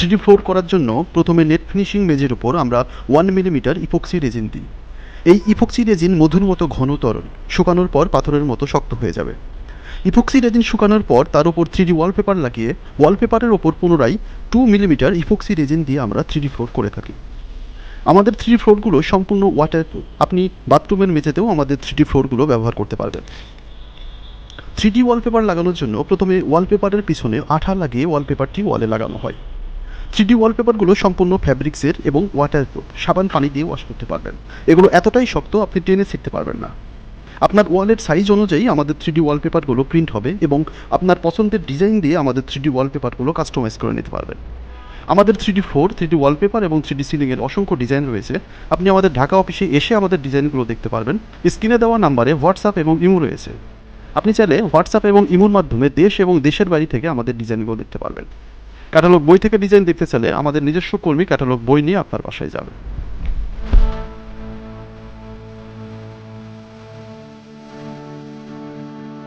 Three D floor করার জন্য প্রথমে নেট ফিনিশিং মেজের উপর আমরা ওয়ান মিলিমিটার ইপক্সি রেজিন দিই। এই ইপক্সি রেজিন মধুর মতো ঘন তরল, শুকানোর পর পাথরের মতো শক্ত হয়ে যাবে। ইপক্সি রেজিন শুকানোর পর তার উপর থ্রিডি ওয়ালপেপার লাগিয়ে ওয়ালপেপারের ওপর পুনরায় টু মিলিমিটার ইপক্সি রেজিন দিয়ে আমরা থ্রিডি ফ্লোর করে থাকি। আমাদের থ্রিডি ফ্লোরগুলো সম্পূর্ণ ওয়াটার আপনি বাথরুমের মেঝেতেও আমাদের থ্রিডি ফ্লোরগুলো ব্যবহার করতে পারবেন। থ্রিডি ওয়ালপেপার লাগানোর জন্য প্রথমে ওয়ালপেপারের পিছনে আঠা লাগিয়ে ওয়ালপেপারটি ওয়ালে লাগানো হয়। থ্রিডি ওয়ালপেপারগুলো সম্পূর্ণ ফ্যাব্রিক্সের এবং ওয়াটারপ্রুফ সাবান, পানি দিয়ে ওয়াশ করতে পারবেন। এগুলো এতটাই শক্ত, আপনি টেনে শিখতে পারবেন না। আপনার ওয়ালের সাইজ অনুযায়ী আমাদের থ্রিডি ওয়ালপেপারগুলো প্রিন্ট হবে এবং আপনার পছন্দের ডিজাইন দিয়ে আমাদের থ্রিডি ওয়ালপেপারগুলো কাস্টমাইজ করে নিতে পারবেন। আমাদের three three D floor three D wallpaper এবং থ্রিডি সিলিংয়ের অসংখ্য ডিজাইন রয়েছে। আপনি আমাদের ঢাকা অফিসে এসে আমাদের ডিজাইনগুলো দেখতে পারবেন। স্ক্রিনে দেওয়া নাম্বারে হোয়াটসঅ্যাপ এবং ইমো রয়েছে। আপনি চাইলে হোয়াটসঅ্যাপ এবং ইমোর মাধ্যমে দেশ এবং দেশের বাড়ি থেকে আমাদের ডিজাইনগুলো দেখতে পারবেন। ক্যাটালগ বই থেকে ডিজাইন দেখতে চাইলে আমাদের নিজস্ব কর্মী ক্যাটালগ বই নিয়ে আপনার বাসায় যাবে।